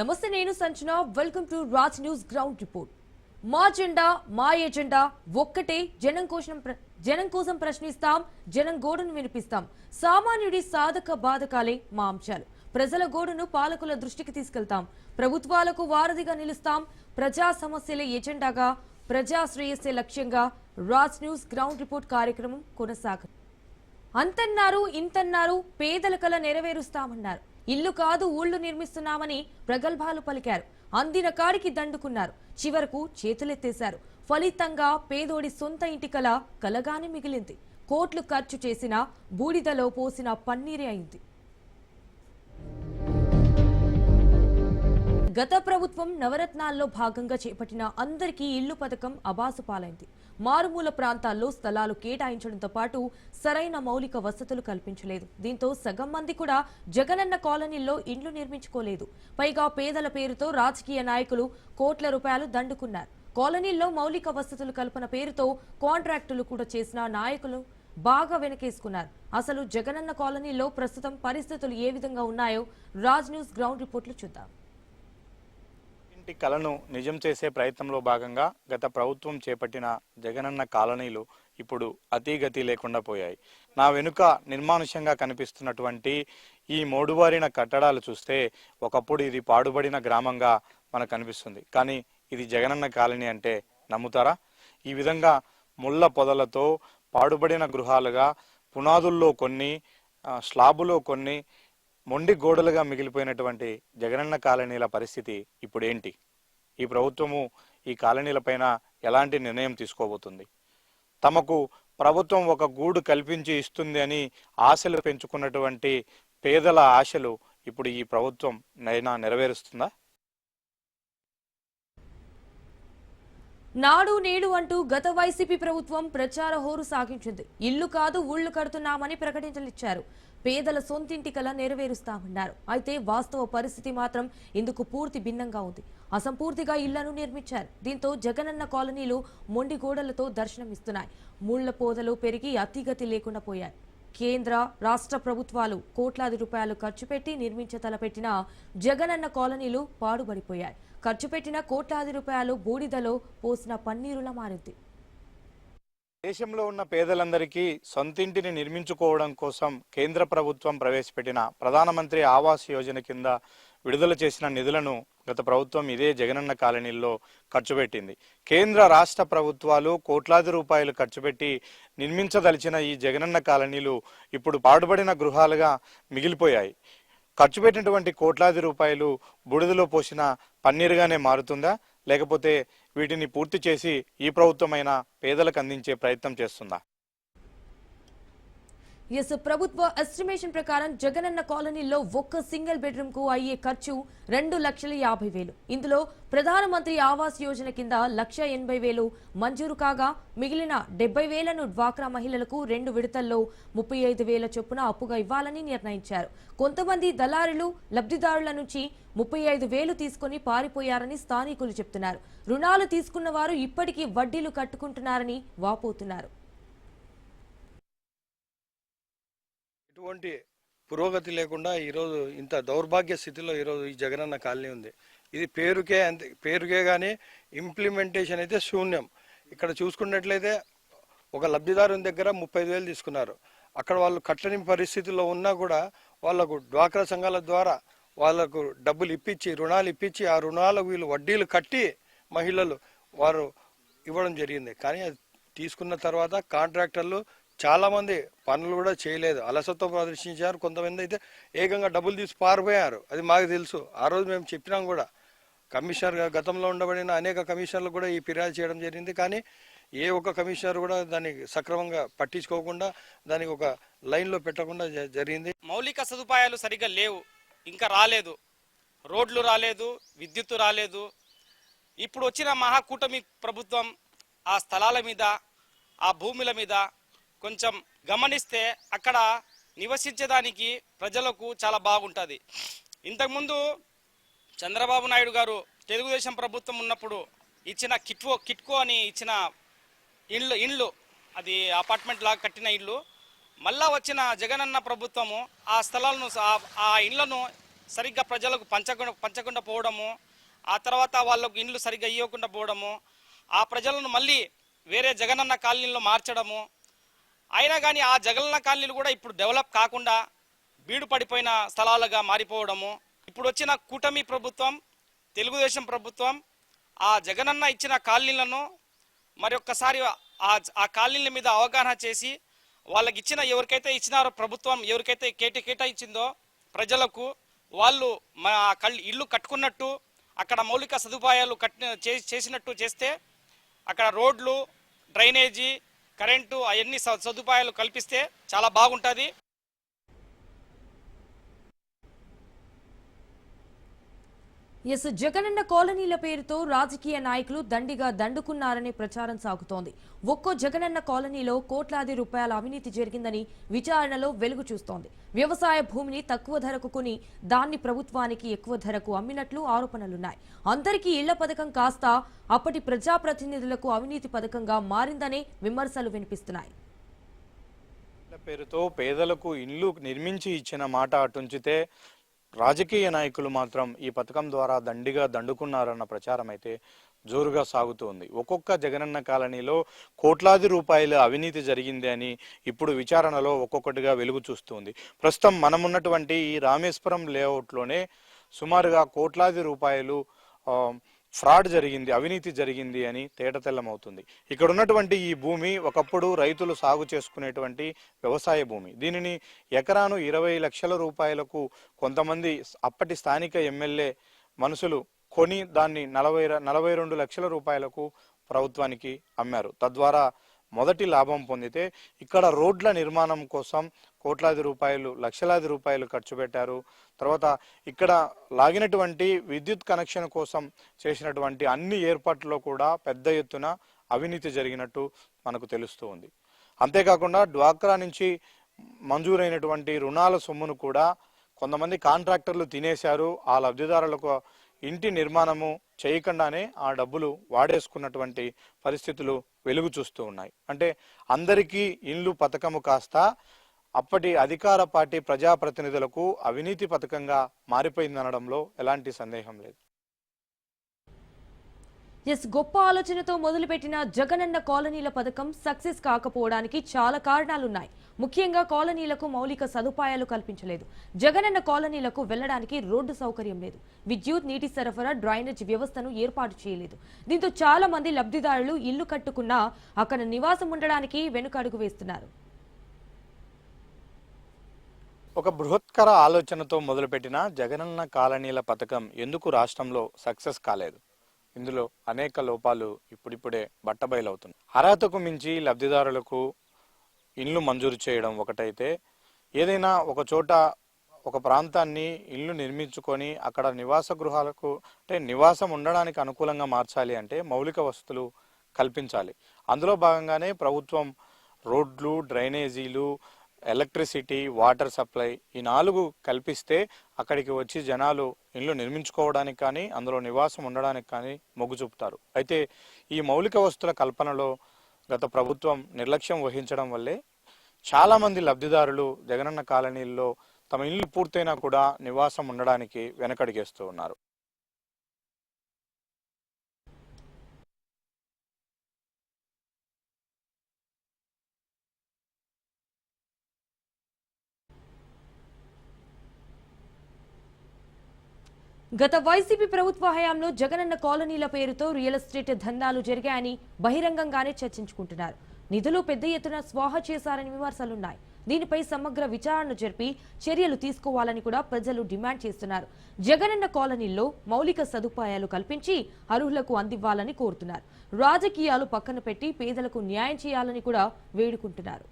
నమస్తే నేను Sanchana. Welcome to Raj news ground report మా జెండా మా ఎజెండా ఒక్కటే. జనం కోసం జనం కోసం ప్రశ్నిస్తాం జనం గోడును వినిపిస్తాం. సామాన్యుడి సాధక బాధకాలే మా అంశాలు. ప్రజల గోడును పాలకుల దృష్టికి తీసుకెళ్తాం. ప్రభుత్వాలకు వారధిగా నిలుస్తాం. ప్రజా సమస్యల ఎజెండాగా ప్రజా శ్రేయస్సే లక్ష్యంగా రాజ్ న్యూస్ గ్రౌండ్ రిపోర్ట్ కార్యక్రమం కొనసాగ అంతన్నారు ఇంతన్నారు పేదల కల నెరవేరుస్తామన్నారు. ఇల్లు కాదు ఊళ్ళు నిర్మిస్తున్నామని ప్రగల్భాలు పలికారు. అందిన కాడికి దండుకున్నారు. చివరకు చేతులెత్తేశారు. ఫలితంగా పేదోడి సొంత ఇంటి కల కలగానే మిగిలింది. కోట్లు ఖర్చు చేసిన బూడిదలో పోసిన పన్నీరే అయింది. గత ప్రభుత్వం నవరత్నాల్లో భాగంగా చేపట్టిన అందరికీ ఇల్లు పథకం అబాసు పాలైంది. మారుమూల ప్రాంతాల్లో స్థలాలు కేటాయించడంతో పాటు సరైన మౌలిక వసతులు కల్పించలేదు. దీంతో సగం మంది కూడా జగనన్న కాలనీల్లో ఇండ్లు నిర్మించుకోలేదు. పైగా పేదల పేరుతో రాజకీయ నాయకులు కోట్ల రూపాయలు దండుకున్నారు. కాలనీల్లో మౌలిక వసతులు కల్పన పేరుతో కాంట్రాక్టులు కూడా చేసిన నాయకులు బాగా వెనకేసుకున్నారు. అసలు జగనన్న కాలనీలో ప్రస్తుతం పరిస్థితులు ఏ విధంగా ఉన్నాయో రాజ్ న్యూస్ గ్రౌండ్ రిపోర్ట్లు చూద్దాం. ఇంటి కలను నిజం చేసే ప్రయత్నంలో భాగంగా గత ప్రభుత్వం చేపట్టిన జగనన్న కాలనీలు ఇప్పుడు అతీగతి లేకుండా పోయాయి. నా వెనుక నిర్మానుష్యంగా కనిపిస్తున్నటువంటి ఈ మోడుబారిన కట్టడాలు చూస్తే ఒకప్పుడు ఇది పాడుబడిన గ్రామంగా మనకు కనిపిస్తుంది కానీ ఇది జగనన్న కాలనీ అంటే నమ్ముతారా? ఈ విధంగా ముళ్ళ పొదలతో పాడుబడిన గృహాలుగా పునాదుల్లో కొన్ని స్లాబులో కొన్ని మొండి గోడలుగా మిగిలిపోయినటువంటి జగనన్న కాలనీల పరిస్థితి ఇప్పుడు ఏంటి ఈ ప్రభుత్వము ఈ కాలనీలపైన ఎలాంటి నిర్ణయం తీసుకోబోతుంది? తమకు ప్రభుత్వం ఒక గూడు కల్పించి ఇస్తుంది అని ఆశలు పెంచుకున్నటువంటి పేదల ఆశలు ఇప్పుడు ఈ ప్రభుత్వం నైనా నెరవేరుస్తుందా? నాడు నేడు అంటూ గత వైసీపీ ప్రభుత్వం ప్రచార హోరు సాగించింది. ఇల్లు కాదు ఊళ్ళు కడుతున్నామని ప్రకటించలిచ్చారు. పేదల సొంతింటి కల నెరవేరుస్తామన్నారు. అయితే వాస్తవ పరిస్థితి మాత్రం ఇందుకు పూర్తి భిన్నంగా ఉంది. అసంపూర్తిగా ఇళ్ళను నిర్మించారు. దీంతో జగనన్న కాలనీలు మొండి గోడలతో దర్శనమిస్తున్నాయి. ముళ్ళ పోదలు పెరిగి అతిగతి లేకుండా పోయాయి. కేంద్ర రాష్ట్ర ప్రభుత్వాలు కోట్లాది రూపాయలు ఖర్చు పెట్టి నిర్మించ తలపెట్టిన జగనన్న కాలనీలు పాడుబడిపోయాయి. ఖర్చు పెట్టిన కోట్లాది రూపాయలు బూడిదలో పోసిన పన్నీరులా మారింది. దేశంలో ఉన్న పేదలందరికీ సొంతింటిని నిర్మించుకోవడం కోసం కేంద్ర ప్రభుత్వం ప్రవేశపెట్టిన ప్రధానమంత్రి ఆవాస్ యోజన కింద విడుదల చేసిన నిధులను గత ప్రభుత్వం ఇదే జగనన్న కాలనీల్లో ఖర్చు పెట్టింది. కేంద్ర రాష్ట్ర ప్రభుత్వాలు కోట్లాది రూపాయలు ఖర్చు పెట్టి నిర్మించదలిచిన ఈ జగనన్న కాలనీలు ఇప్పుడు పాడుబడిన గృహాలుగా మిగిలిపోయాయి. ఖర్చు పెట్టినటువంటి కోట్లాది రూపాయలు బుడిదలో పోసిన పన్నీరుగానే మారుతుందా? లేకపోతే వీటిని పూర్తి చేసి ఈ ప్రభుత్వమైన పేదలకు అందించే ప్రయత్నం చేస్తుందా? ఎస్ ప్రభుత్వ ఎస్టిమేషన్ ప్రకారం జగనన్న కాలనీలో ఒక్క సింగిల్ బెడ్రూమ్కు అయ్యే ఖర్చు రెండు లక్షల యాభై వేలు. ఇందులో ప్రధానమంత్రి ఆవాస్ యోజన కింద లక్ష ఎనభై వేలు మంజూరు కాగా మిగిలిన డెబ్బై వేలను డ్వాక్రా మహిళలకు రెండు విడతల్లో ముప్పై ఐదు వేల చొప్పున అప్పుగా ఇవ్వాలని నిర్ణయించారు. కొంతమంది దళారులు లబ్ధిదారుల నుంచి ముప్పై ఐదు వేలు తీసుకుని పారిపోయారని స్థానికులు చెప్తున్నారు. రుణాలు తీసుకున్న వారు ఇప్పటికీ వడ్డీలు కట్టుకుంటున్నారని వాపోతున్నారు. ఎటువంటి పురోగతి లేకుండా ఈరోజు ఇంత దౌర్భాగ్య స్థితిలో ఈరోజు ఈ జగనన్న కాలనీ ఉంది. ఇది పేరుకే అంతే పేరుకే కానీ ఇంప్లిమెంటేషన్ అయితే శూన్యం. ఇక్కడ చూసుకున్నట్లయితే ఒక లబ్ధిదారుని దగ్గర ముప్పై వేలు తీసుకున్నారు. అక్కడ వాళ్ళు కట్టని పరిస్థితుల్లో ఉన్నా కూడా వాళ్ళకు డ్వాక్రా సంఘాల ద్వారా వాళ్ళకు డబ్బులు ఇప్పించి రుణాలు ఇప్పించి ఆ రుణాలకు వీళ్ళు వడ్డీలు కట్టి మహిళలు వారు ఇవ్వడం జరిగింది. కానీ అది తీసుకున్న తర్వాత కాంట్రాక్టర్లు చాలామంది పనులు కూడా చేయలేదు. అలసత్వం ప్రదర్శించారు. కొంతమంది అయితే ఏకంగా డబ్బులు తీసి పారిపోయారు. అది మాకు తెలుసు. ఆ రోజు మేము చెప్పినాం కూడా. కమిషనర్ గతంలో ఉండబడిన అనేక కమిషనర్లు కూడా ఈ ఫిర్యాదు చేయడం జరిగింది. కానీ ఏ ఒక్క కమిషనర్ కూడా దాన్ని సక్రమంగా పట్టించుకోకుండా దానికి ఒక లైన్లో పెట్టకుండా జ- జరిగింది. మౌలిక సదుపాయాలు సరిగ్గా లేవు. ఇంకా రాలేదు. రోడ్లు రాలేదు. విద్యుత్తు రాలేదు. ఇప్పుడు వచ్చిన మహాకూటమి ప్రభుత్వం ఆ స్థలాల మీద ఆ భూముల మీద కొంచెం గమనిస్తే అక్కడ నివసించడానికి ప్రజలకు చాలా బాగుంటుంది. ఇంతకుముందు చంద్రబాబు నాయుడు గారు తెలుగుదేశం ప్రభుత్వం ఉన్నప్పుడు ఇచ్చిన కిట్వో కిట్కో అని ఇచ్చిన ఇండ్లు ఇండ్లు అది అపార్ట్మెంట్ లాగా కట్టిన ఇల్లు మళ్ళా వచ్చిన జగనన్న ప్రభుత్వము ఆ స్థలాలను ఆ- ఆ ఇండ్లను సరిగ్గా ప్రజలకు పంచకుండా పంచకుండా పోవడము ఆ తర్వాత వాళ్ళకు ఇండ్లు సరిగ్గా ఇవ్వకుండా పోవడము ఆ ప్రజలను మళ్ళీ వేరే జగనన్న కాలనీలో మార్చడము అయినా కానీ ఆ జగన్న కాలనీలు కూడా ఇప్పుడు డెవలప్ కాకుండా బీడు పడిపోయిన స్థలాలుగా మారిపోవడము ఇప్పుడు వచ్చిన కూటమి ప్రభుత్వం తెలుగుదేశం ప్రభుత్వం ఆ జగనన్న ఇచ్చిన కాలనీలను మరి ఒక్కసారి ఆ కాలనీల మీద అవగాహన చేసి వాళ్ళకి ఇచ్చిన ఎవరికైతే ఇచ్చినారో ప్రభుత్వం ఎవరికైతే కేట కేటాయించిందో ప్రజలకు వాళ్ళు మా కళ్ళు ఇల్లు కట్టుకున్నట్టు అక్కడ మౌలిక సదుపాయాలు కట్టిన చేసినట్టు చేస్తే అక్కడ రోడ్లు డ్రైనేజీ కరెంటు అవన్నీ స- సదుపాయాలు కల్పిస్తే చాలా బాగుంటుంది. ఎస్ జగనన్న కాలనీల పేరుతో రాజకీయ నాయకులు దండిగా దండుకున్నారనే ప్రచారం సాగుతోంది. ఒక్కో జగనన్న కాలనీలో కోట్లాది రూపాయల అవినీతి జరిగిందని విచారణలో వెలుగు చూస్తోంది. వ్యవసాయ భూమిని తక్కువ ధరకు కొని దాన్ని ప్రభుత్వానికి ఎక్కువ ధరకు అమ్మినట్లు ఆరోపణలున్నాయి. అందరికీ ఇళ్ళ పథకం కాస్త అప్పటి ప్రజాప్రతినిధులకు అవినీతి పథకంగా మారిందనే విమర్శలు వినిపిస్తున్నాయి. పేరుతో పేదలకు ఇండ్లు నిర్మించి ఇచ్చిన మాట అటుంచితే రాజకీయ నాయకులు మాత్రం ఈ పథకం ద్వారా దండిగా దండుకున్నారన్న ప్రచారం అయితే జోరుగా సాగుతోంది ఒక్కొక్క జగనన్న కాలనీలో కోట్లాది రూపాయల అవినీతి జరిగింది అని ఇప్పుడు విచారణలో ఒక్కొక్కటిగా వెలుగు చూస్తుంది ప్రస్తుతం మనమున్నటువంటి ఈ రామేశ్వరం లేఅవుట్లోనే సుమారుగా కోట్లాది రూపాయలు ఫ్రాడ్ జరిగింది అవినీతి జరిగింది అని తేటతెల్లమవుతుంది. ఇక్కడ ఉన్నటువంటి ఈ భూమి ఒకప్పుడు రైతులు సాగు చేసుకునేటువంటి వ్యవసాయ భూమి. దీనిని ఎకరాను ఇరవై లక్షల రూపాయలకు కొంతమంది అప్పటి స్థానిక ఎమ్మెల్యే మనుషులు కొని దాన్ని నలభై నలభై రెండు లక్షల రూపాయలకు ప్రభుత్వానికి అమ్మారు. తద్వారా మొదటి లాభం పొందితే ఇక్కడ రోడ్ల నిర్మాణం కోసం కోట్లాది రూపాయలు లక్షలాది రూపాయలు ఖర్చు పెట్టారు. తర్వాత ఇక్కడ లాగినటువంటి విద్యుత్ కనెక్షన్ కోసం చేసినటువంటి అన్ని ఏర్పాట్లలో కూడా పెద్ద ఎత్తున అవినీతి జరిగినట్టు మనకు తెలుస్తూ ఉంది. అంతేకాకుండా డ్వాక్రా నుంచి మంజూరైనటువంటి రుణాల సొమ్మును కూడా కొంతమంది కాంట్రాక్టర్లు తినేశారు. ఆ లబ్ధిదారులకు ఇంటి నిర్మాణము చేయకుండానే ఆ డబ్బులు వాడేసుకున్నటువంటి పరిస్థితులు వెలుగు చూస్తూ ఉన్నాయి. అంటే అందరికీ ఇండ్లు పథకము కాస్త అప్పటి అధికార పార్టీ ప్రజాప్రతినిధులకు అవినీతి పథకంగా మారిపోయిందనడంలో ఎలాంటి సందేహం లేదు. ఎస్ గొప్ప ఆలోచనతో మొదలుపెట్టిన జగనన్న కాలనీల పథకం సక్సెస్ కాకపోవడానికి చాలా కారణాలున్నాయి. ముఖ్యంగా కాలనీలకు మౌలిక సదుపాయాలు కల్పించలేదు. జగనన్న కాలనీలకు వెళ్ళడానికి రోడ్డు సౌకర్యం లేదు. విద్యుత్ నీటి సరఫరా డ్రైనేజ్ వ్యవస్థను ఏర్పాటు చేయలేదు. దీంతో చాలా మంది లబ్ధిదారులు ఇల్లు కట్టుకున్నా అక్కడ నివాసం ఉండడానికి వెనుకడుగు వేస్తున్నారు. ఒక బృహత్కర ఆలోచనతో మొదలుపెట్టిన జగనన్న కాలనీల పథకం ఎందుకు రాష్ట్రంలో సక్సెస్ కాలేదు? ఇందులో అనేక లోపాలు ఇప్పుడిప్పుడే బట్టబయలవుతున్నాయి. అర్హతకు మించి లబ్ధిదారులకు ఇండ్లు మంజూరు చేయడం ఒకటైతే ఏదైనా ఒక చోట ఒక ప్రాంతాన్ని ఇల్లు నిర్మించుకొని అక్కడ నివాస గృహాలకు అంటే నివాసం ఉండడానికి అనుకూలంగా మార్చాలి అంటే మౌలిక వసతులు కల్పించాలి. అందులో భాగంగానే ప్రభుత్వం రోడ్లు డ్రైనేజీలు ఎలక్ట్రిసిటీ వాటర్ సప్లై ఈ నాలుగు కల్పిస్తే అక్కడికి వచ్చి జనాలు ఇల్లు నిర్మించుకోవడానికి కానీ అందులో నివాసం ఉండడానికి కానీ మొగ్గు చూపుతారు. అయితే ఈ మౌలిక వస్తువుల కల్పనలో గత ప్రభుత్వం నిర్లక్ష్యం వహించడం వల్లే చాలామంది లబ్ధిదారులు జగనన్న కాలనీల్లో తమ ఇల్లు పూర్తయినా కూడా నివాసం ఉండడానికి వెనకడిగేస్తూ ఉన్నారు. గత వైసీపీ ప్రభుత్వ హయాంలో జగనన్న కాలనీల పేరుతో రియల్ ఎస్టేట్ దందాలు జరిగాయని బహిరంగంగానే చర్చించుకుంటున్నారు. నిధులు పెద్ద ఎత్తున స్వాహ చేశారని విమర్శలున్నాయి. దీనిపై సమగ్ర విచారణ జరిపి చర్యలు తీసుకోవాలని కూడా ప్రజలు డిమాండ్ చేస్తున్నారు. జగనన్న కాలనీల్లో మౌలిక సదుపాయాలు కల్పించి అర్హులకు అందివ్వాలని కోరుతున్నారు. రాజకీయాలు పక్కన పెట్టి పేదలకు న్యాయం చేయాలని కూడా వేడుకుంటున్నారు.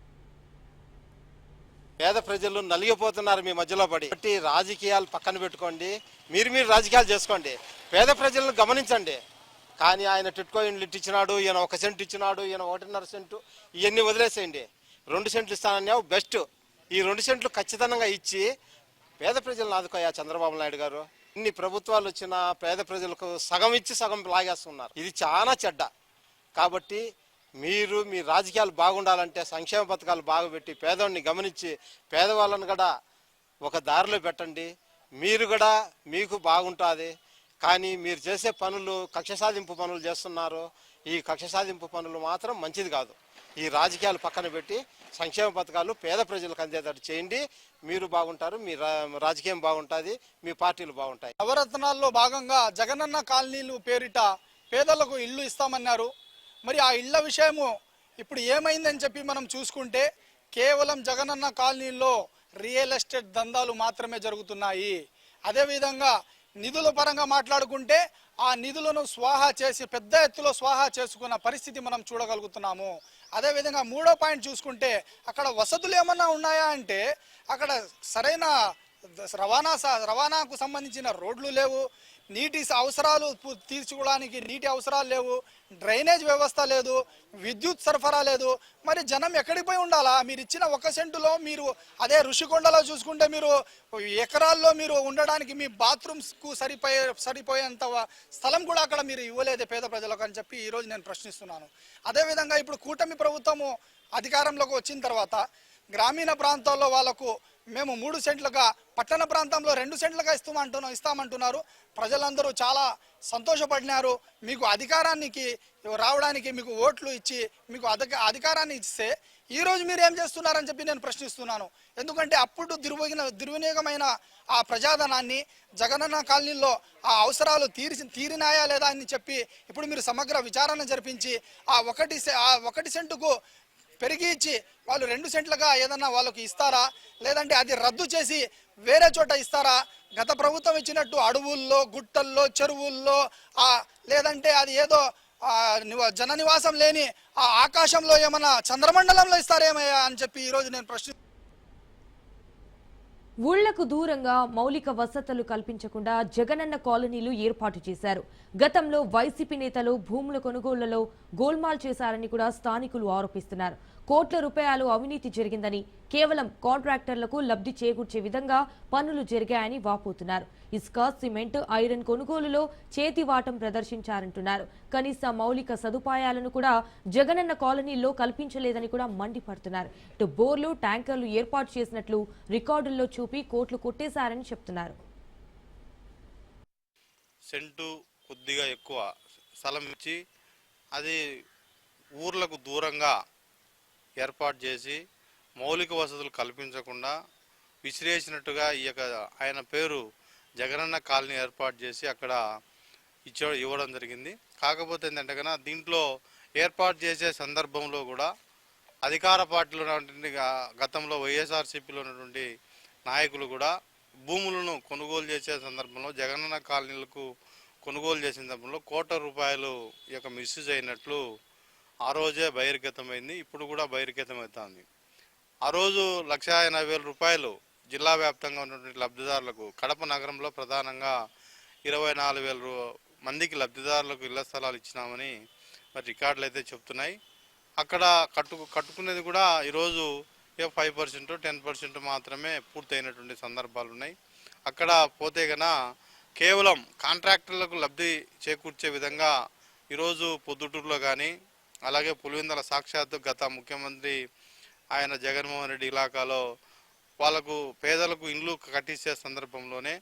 పేద ప్రజలు నలిగిపోతున్నారు మీ మధ్యలో పడి. కాబట్టి రాజకీయాలు పక్కన పెట్టుకోండి. మీరు మీరు రాజకీయాలు చేసుకోండి. పేద ప్రజలను గమనించండి. కానీ ఆయన టిట్కో ఇండ్లు ఇచ్చినాడు ఈయన ఒక సెంట్ ఇచ్చినాడు ఈయన ఒకటిన్నర సెంటు ఇవన్నీ వదిలేసేయండి. రెండు సెంట్లు ఇస్తానన్నావు బెస్ట్. ఈ రెండు సెంట్లు ఖచ్చితంగా ఇచ్చి పేద ప్రజలను ఆదుకోయా చంద్రబాబు నాయుడు గారు? ఇన్ని ప్రభుత్వాలు వచ్చినా పేద ప్రజలకు సగం ఇచ్చి సగం లాగేస్తున్నారు. ఇది చాలా చెడ్డ. కాబట్టి మీరు మీ రాజకీయాలు బాగుండాలంటే సంక్షేమ పథకాలు బాగా పెట్టి పేదవాడిని గమనించి పేదవాళ్ళని కూడా ఒక దారిలో పెట్టండి. మీరు కూడా మీకు బాగుంటుంది. కానీ మీరు చేసే పనులు కక్ష సాధింపు పనులు చేస్తున్నారు. ఈ కక్ష సాధింపు పనులు మాత్రం మంచిది కాదు. ఈ రాజకీయాలు పక్కన పెట్టి సంక్షేమ పథకాలు పేద ప్రజలకు అందేటట్టు చేయండి. మీరు బాగుంటారు మీ రా- రాజకీయం బాగుంటుంది మీ పార్టీలు బాగుంటాయి. నవరత్నాల్లో భాగంగా జగనన్న కాలనీలు పేరిట పేదలకు ఇల్లు ఇస్తామన్నారు. మరి ఆ ఇళ్ళ విషయము ఇప్పుడు ఏమైందని చెప్పి మనం చూసుకుంటే కేవలం జగనన్న కాలనీల్లో రియల్ ఎస్టేట్ దందాలు మాత్రమే జరుగుతున్నాయి. అదేవిధంగా నిధుల పరంగా మాట్లాడుకుంటే ఆ నిధులను స్వాహా చేసి పెద్ద ఎత్తులో స్వాహా చేసుకున్న పరిస్థితి మనం చూడగలుగుతున్నాము. అదేవిధంగా మూడో పాయింట్ చూసుకుంటే అక్కడ వసతులు ఏమన్నా ఉన్నాయా అంటే అక్కడ సరైన రవాణా రవాణాకు సంబంధించిన రోడ్లు లేవు. నీటి అవసరాలు తీర్చుకోవడానికి నీటి అవసరాలు లేవు డ్రైనేజ్ వ్యవస్థ లేదు విద్యుత్ సరఫరా లేదు. మరి జనం ఎక్కడికి పోయి ఉండాలా? మీరు ఇచ్చిన ఒక సెంటులో మీరు అదే ఋషికొండలో చూసుకుంటే మీరు ఎకరాల్లో మీరు ఉండడానికి మీ బాత్రూమ్స్కు సరిపోయే సరిపోయేంత స్థలం కూడా అక్కడ మీరు ఇవ్వలేదు పేద ప్రజలకు అని చెప్పి ఈరోజు నేను ప్రశ్నిస్తున్నాను. అదేవిధంగా ఇప్పుడు కూటమి ప్రభుత్వము అధికారంలోకి వచ్చిన తర్వాత గ్రామీణ ప్రాంతాల్లో వాళ్ళకు మేము మూడు సెంట్లుగా పట్టణ ప్రాంతంలో రెండు సెంట్లుగా ఇస్తామంటున్నాం ఇస్తామంటున్నారు. ప్రజలందరూ చాలా సంతోషపడినారు. మీకు అధికారానికి రావడానికి మీకు ఓట్లు ఇచ్చి మీకు అధిక అధికారాన్ని ఇస్తే ఈ రోజు మీరు ఏం చేస్తున్నారని చెప్పి నేను ప్రశ్నిస్తున్నాను. ఎందుకంటే అప్పుడు దుర్వినియోగ దుర్వినియోగమైన ఆ ప్రజాధనాన్ని జగనన్న కాలనీలో ఆ అవసరాలు తీరి తీరినాయా లేదా అని చెప్పి ఇప్పుడు మీరు సమగ్ర విచారణ జరిపించి ఆ ఒకటి ఆ ఒకటి సెంటుకు పెరిగి ఇచ్చి వాళ్ళు రెండు సెంట్లుగా ఏదన్నా వాళ్ళకి ఇస్తారా? లేదంటే అది రద్దు చేసి వేరే చోట ఇస్తారా? గత ప్రభుత్వం ఇచ్చినట్టు అడవుల్లో గుట్టల్లో చెరువుల్లో లేదంటే అది ఏదో జన నివాసం లేని ఆ ఆకాశంలో ఏమన్నా చంద్రమండలంలో ఇస్తారేమయ్యా అని చెప్పి ఈరోజు నేను ప్రశ్న ఊళ్ళకు దూరంగా మౌలిక వసతులు కల్పించకుండా జగనన్న కాలనీలు ఏర్పాటు చేశారు. గతంలో వైసీపీ నేతలు భూముల కొనుగోళ్ళలో గోల్మాల్ చేశారని కూడా స్థానికులు ఆరోపిస్తున్నారు. కోట్ల రూపాయలు అవినీతి జరిగిందని కేవలం కాంట్రాక్టర్లకు లబ్ధి చేకూర్చే విధంగా పనులు జరిగాయని వాపోతున్నారు. ఇసుక సిమెంట్ ఐరన్ కొనుగోలులో చేతివాటం ప్రదర్శించారంటున్నారు. కనీస మౌలిక సదుపాయాలను కూడా జగనన్న కాలనీల్లో కల్పించలేదని కూడా మండిపడుతున్నారు. ఇటు బోర్లు ట్యాంకర్లు ఏర్పాటు చేసినట్లు రికార్డుల్లో చూపి కోట్లు కొట్టేశారని చెప్తున్నారు. సెంటు కొద్దిగా ఎక్కువ స్థలం ఇచ్చి అది ఊర్లకు దూరంగా ఏర్పాటు చేసి మౌలిక వసతులు కల్పించకుండా విసిరేసినట్టుగా ఈ యొక్క ఆయన పేరు జగనన్న కాలనీ ఏర్పాటు చేసి అక్కడ ఇచ్చే ఇవ్వడం జరిగింది. కాకపోతే ఏంటంటే కన్నా దీంట్లో ఏర్పాటు చేసే సందర్భంలో కూడా అధికార పార్టీలో ఉన్నటువంటి గతంలో వైఎస్ఆర్సీపీలో ఉన్నటువంటి నాయకులు కూడా భూములను కొనుగోలు చేసే సందర్భంలో జగనన్న కాలనీలకు కొనుగోలు చేసిన సమయంలో కోట్ల రూపాయలు ఈ యొక్క మిస్యూజ్ అయినట్లు ఆ రోజే బహిర్గతమైంది ఇప్పుడు కూడా బహిర్గతమవుతుంది. ఆ రోజు లక్ష ఎనభై వేల రూపాయలు జిల్లా వ్యాప్తంగా ఉన్నటువంటి లబ్ధిదారులకు కడప నగరంలో ప్రధానంగా ఇరవై నాలుగు వేల మందికి లబ్ధిదారులకు ఇళ్ళ స్థలాలు ఇచ్చినామని మరి రికార్డులు అయితే చెప్తున్నాయి. అక్కడ కట్టు కట్టుకునేది కూడా ఈరోజు ఏ ఫైవ్ పర్సెంట్ టెన్ పర్సెంట్ మాత్రమే పూర్తయినటువంటి సందర్భాలు ఉన్నాయి అక్కడ పోతే కన్నా కేవలం కాంట్రాక్టర్లకు లబ్ధి చేకూర్చే విధంగా ఈరోజు పొద్దుటూరులో కానీ అలాగే పులివెందల సాక్షాత్తు గత ముఖ్యమంత్రి ఆయన జగన్మోహన్ రెడ్డి ఇలాకాలో వాళ్ళకు పేదలకు ఇండ్లు కట్టించే సందర్భంలోనే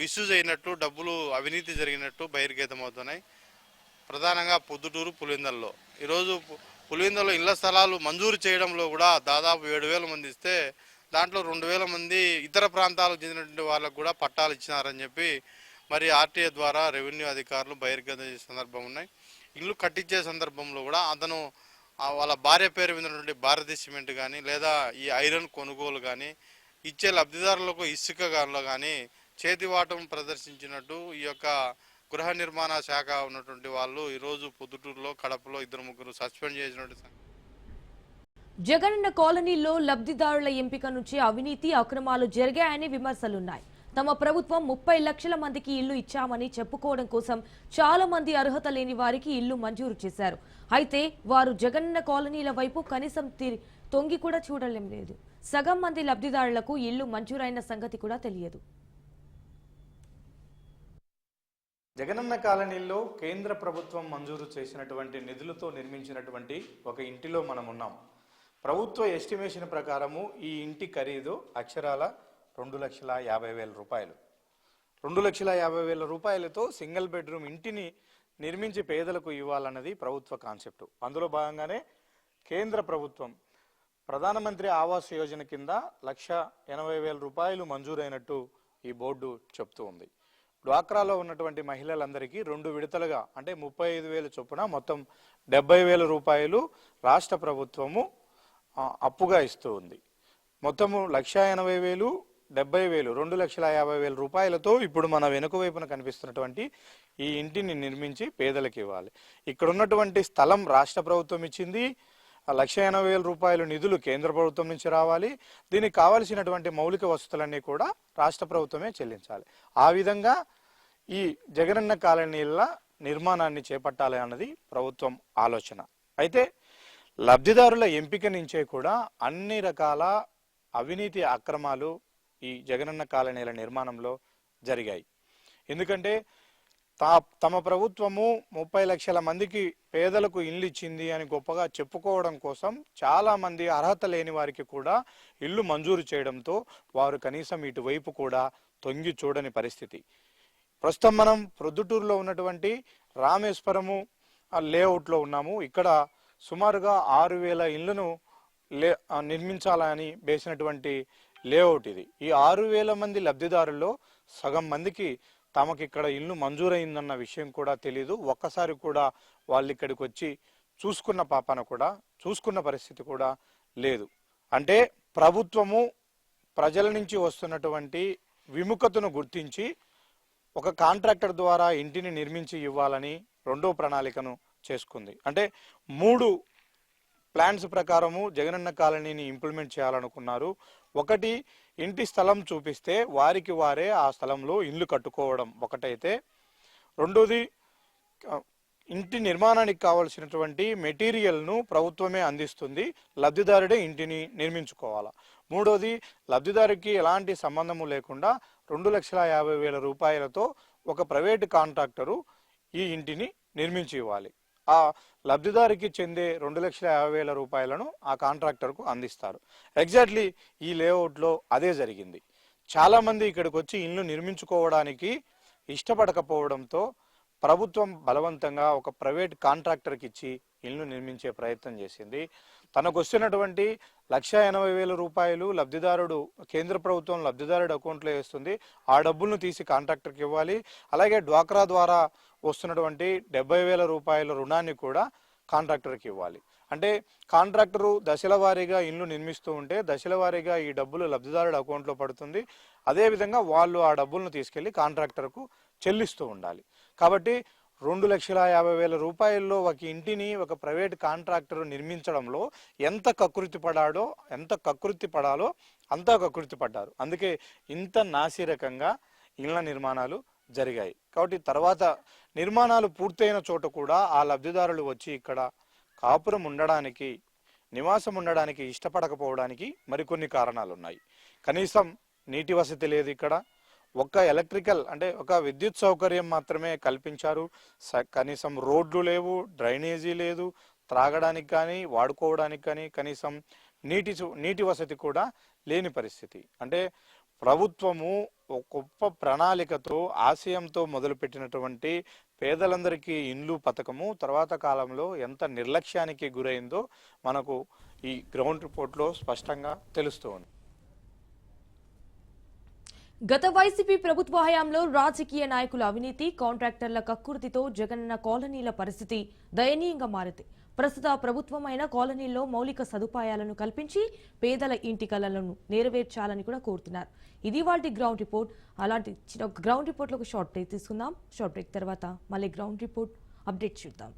మిస్యూజ్ అయినట్టు డబ్బులు అవినీతి జరిగినట్టు బహిర్గతమవుతున్నాయి. ప్రధానంగా పొద్దుటూరు పులివెందల్లో. ఈరోజు పులివెందల్లో ఇళ్ళ స్థలాలు మంజూరు చేయడంలో కూడా దాదాపు ఏడు వేల మంది ఇస్తే దాంట్లో రెండు వేల మంది ఇతర ప్రాంతాలకు చెందినటువంటి వాళ్ళకు కూడా పట్టాలు ఇచ్చినారని చెప్పి మరి ఆర్టీఏ ద్వారా రెవెన్యూ అధికారులు బహిర్గతం చేసే సందర్భం ఉన్నాయి. ఇల్లు కట్టించే సందర్భంలో కూడా అతను వాళ్ళ భార్య పేరు మీదటువంటి భారతీయ సిమెంట్ కానీ లేదా ఈ ఐరన్ కొనుగోలు కానీ ఇచ్చే లబ్ధిదారులకు ఇసుక గానిలో కానీ చేతివాటం ప్రదర్శించినట్టు ఈ యొక్క గృహ నిర్మాణ శాఖ ఉన్నటువంటి వాళ్ళు ఈరోజు పొద్దుటూరులో కడపలో ఇద్దరు ముగ్గురు సస్పెండ్ చేసినట్టు జగనన్న కాలనీలో లబ్ధిదారుల ఎంపిక నుంచి అవినీతి అక్రమాలు జరిగాయని విమర్శలున్నాయి. తమ ప్రభుత్వం ముప్పై లక్షల మందికి ఇల్లు ఇచ్చామని చెప్పుకోవడం కోసం చాలా మంది అర్హత లేని వారికి ఇల్లు మంజూరు చేశారు. అయితే వారు జగనన్న కాలనీల వైపు కనీసం తొంగి కూడా చూడలేం లేదు. సగం మంది లబ్ధిదారులకు ఇల్లు మంజూరైన సంగతి కూడా తెలియదు. జగనన్న కాలనీలో కేంద్ర ప్రభుత్వం మంజూరు చేసినటువంటి నిధులతో నిర్మించినటువంటి ఒక ఇంటిలో మనం ఉన్నాం. ప్రభుత్వ ఎస్టిమేషన్ ప్రకారము ఈ ఇంటి ఖరీదు అక్షరాల రెండు లక్షల యాభై వేల రూపాయలు. రెండు లక్షల యాభై వేల రూపాయలతో సింగిల్ బెడ్రూమ్ ఇంటిని నిర్మించి పేదలకు ఇవ్వాలన్నది ప్రభుత్వ కాన్సెప్ట్. అందులో భాగంగానే కేంద్ర ప్రభుత్వం ప్రధానమంత్రి ఆవాస్ యోజన కింద లక్ష ఎనభై వేల రూపాయలు మంజూరైనట్టు ఈ బోర్డు చెప్తూ ఉంది. డ్వాక్రాలో ఉన్నటువంటి మహిళలందరికీ రెండు విడతలుగా అంటే ముప్పై ఐదు వేల చొప్పున మొత్తం డెబ్బై వేల రూపాయలు రాష్ట్ర ప్రభుత్వము అప్పుగా ఇస్తూ ఉంది. మొత్తము లక్ష ఎనభై వేలు డెబ్బై వేలు రెండు లక్షల యాభై వేల రూపాయలతో ఇప్పుడు మన వెనుక వైపున కనిపిస్తున్నటువంటి ఈ ఇంటిని నిర్మించి పేదలకు ఇవ్వాలి. ఇక్కడ ఉన్నటువంటి స్థలం రాష్ట్ర ప్రభుత్వం ఇచ్చింది. లక్ష ఎనభై వేల రూపాయలు నిధులు కేంద్ర ప్రభుత్వం నుంచి రావాలి. దీనికి కావలసినటువంటి మౌలిక వసతులన్నీ కూడా రాష్ట్ర ప్రభుత్వమే చెల్లించాలి. ఆ విధంగా ఈ జగనన్న కాలనీల నిర్మాణాన్ని చేపట్టాలి అన్నది ప్రభుత్వం ఆలోచన. అయితే లబ్ధిదారుల ఎంపిక నుంచే కూడా అన్ని రకాల అవినీతి అక్రమాలు ఈ జగనన్న కాలనీల నిర్మాణంలో జరిగాయి. ఎందుకంటే తా తమ ప్రభుత్వము ముప్పై లక్షల మందికి పేదలకు ఇల్లు ఇచ్చింది అని గొప్పగా చెప్పుకోవడం కోసం చాలామంది అర్హత లేని వారికి కూడా ఇల్లు మంజూరు చేయడంతో వారు కనీసం ఇటువైపు కూడా తొంగి చూడని పరిస్థితి. ప్రస్తుతం మనం ప్రొద్దుటూరులో ఉన్నటువంటి రామేశ్వరము లేఅవుట్లో ఉన్నాము. ఇక్కడ సుమారుగా ఆరు వేల ఇళ్ళను లే నిర్మించాలని వేసినటువంటి లేఅవుట్ ఇది. ఈ ఆరు వేల మంది లబ్ధిదారుల్లో సగం మందికి తమకి ఇక్కడ ఇల్లు మంజూరైందన్న విషయం కూడా తెలీదు. ఒక్కసారి కూడా వాళ్ళు ఇక్కడికి వచ్చి చూసుకున్న పాపన కూడా చూసుకున్న పరిస్థితి కూడా లేదు. అంటే ప్రభుత్వము ప్రజల నుంచి వస్తున్నటువంటి విముఖతను గుర్తించి ఒక కాంట్రాక్టర్ ద్వారా ఇంటిని నిర్మించి ఇవ్వాలని రెండో ప్రణాళికను చేసుకుంది. అంటే మూడు ప్లాన్స్ ప్రకారము జగనన్న కాలనీని ఇంప్లిమెంట్ చేయాలనుకున్నారు. ఒకటి ఇంటి స్థలం చూపిస్తే వారికి వారే ఆ స్థలంలో ఇల్లు కట్టుకోవడం ఒకటైతే. రెండోది ఇంటి నిర్మాణానికి కావలసినటువంటి మెటీరియల్ను ప్రభుత్వమే అందిస్తుంది. లబ్ధిదారుడే ఇంటిని నిర్మించుకోవాలి. మూడోది లబ్ధిదారుకి ఎలాంటి సంబంధము లేకుండా రెండు లక్షల యాభై వేల రూపాయలతో ఒక ప్రైవేటు కాంట్రాక్టరు ఈ ఇంటిని నిర్మించి ఇవ్వాలి. ఆ లబ్ధిదారికి చెందే రెండు లక్షల యాభై వేల రూపాయలను ఆ కాంట్రాక్టర్కు అందిస్తారు. ఎగ్జాక్ట్లీ ఈ లేఅవుట్లో అదే జరిగింది. చాలామంది ఇక్కడికి వచ్చి ఇల్లు నిర్మించుకోవడానికి ఇష్టపడకపోవడంతో ప్రభుత్వం బలవంతంగా ఒక ప్రైవేట్ కాంట్రాక్టర్కి ఇచ్చి ఇల్లు నిర్మించే ప్రయత్నం చేసింది. తనకు వస్తున్నటువంటి లక్ష ఎనభై వేల రూపాయలు లబ్ధిదారుడు కేంద్ర ప్రభుత్వం లబ్ధిదారుడు అకౌంట్లో వేస్తుంది. ఆ డబ్బులను తీసి కాంట్రాక్టర్కి ఇవ్వాలి. అలాగే డ్వాక్రా ద్వారా వస్తున్నటువంటి డెబ్బై వేల రూపాయల రుణాన్ని కూడా కాంట్రాక్టర్కి ఇవ్వాలి. అంటే కాంట్రాక్టరు దశల వారీగా ఇల్లు నిర్మిస్తూ ఉంటే దశల వారీగా ఈ డబ్బులు లబ్ధిదారుడు అకౌంట్లో పడుతుంది. అదేవిధంగా వాళ్ళు ఆ డబ్బులను తీసుకెళ్ళి కాంట్రాక్టర్కు చెల్లిస్తూ ఉండాలి. కాబట్టి రెండు లక్షల యాభై వేల రూపాయల్లో ఒక ఇంటిని ఒక ప్రైవేట్ కాంట్రాక్టర్ నిర్మించడంలో ఎంత కకృతి పడాడో ఎంత కకృతి పడాలో అంతా కకృతి పడ్డారు. అందుకే ఇంత నాసిరకంగా ఇళ్ళ నిర్మాణాలు జరిగాయి. కాబట్టి తర్వాత నిర్మాణాలు పూర్తయిన చోట కూడా ఆ లబ్ధిదారులు వచ్చి ఇక్కడ కాపురం ఉండడానికి నివాసం ఉండడానికి ఇష్టపడకపోవడానికి మరికొన్ని కారణాలు ఉన్నాయి కనీసం నీటి వసతి లేదు ఇక్కడ. ఒక్క ఎలక్ట్రికల్ అంటే ఒక విద్యుత్ సౌకర్యం మాత్రమే కల్పించారు. స- కనీసం రోడ్లు లేవు డ్రైనేజీ లేదు త్రాగడానికి కానీ వాడుకోవడానికి కానీ కనీసం నీటి సు- నీటి వసతి కూడా లేని పరిస్థితి. అంటే ప్రభుత్వము ఒక గొప్ప ప్రణాళికతో ఆశయంతో మొదలుపెట్టినటువంటి పేదలందరికీ ఇండ్లు పథకము తర్వాత కాలంలో ఎంత నిర్లక్ష్యానికి గురైందో మనకు ఈ గ్రౌండ్ రిపోర్ట్లో స్పష్టంగా తెలుస్తూ ఉంది గత వైసీపీ ప్రభుత్వ హయాంలో రాజకీయ నాయకుల అవినీతి కాంట్రాక్టర్ల కక్కుర్తితో జగనన్న కాలనీల పరిస్థితి దయనీయంగా మారింది. ప్రస్తుత ప్రభుత్వమైన కాలనీల్లో మౌలిక సదుపాయాలను కల్పించి పేదల ఇంటి కలలను నెరవేర్చాలని కూడా కోరుతున్నారు. ఇది వాటి గ్రౌండ్ రిపోర్ట్. అలాంటి చిన్న గ్రౌండ్ రిపోర్ట్లో ఒక షార్ట్ బ్రేక్ తీసుకుందాం. షార్ట్ బ్రేక్ తర్వాత మళ్ళీ గ్రౌండ్ రిపోర్ట్. అప్డేట్ చూద్దాం.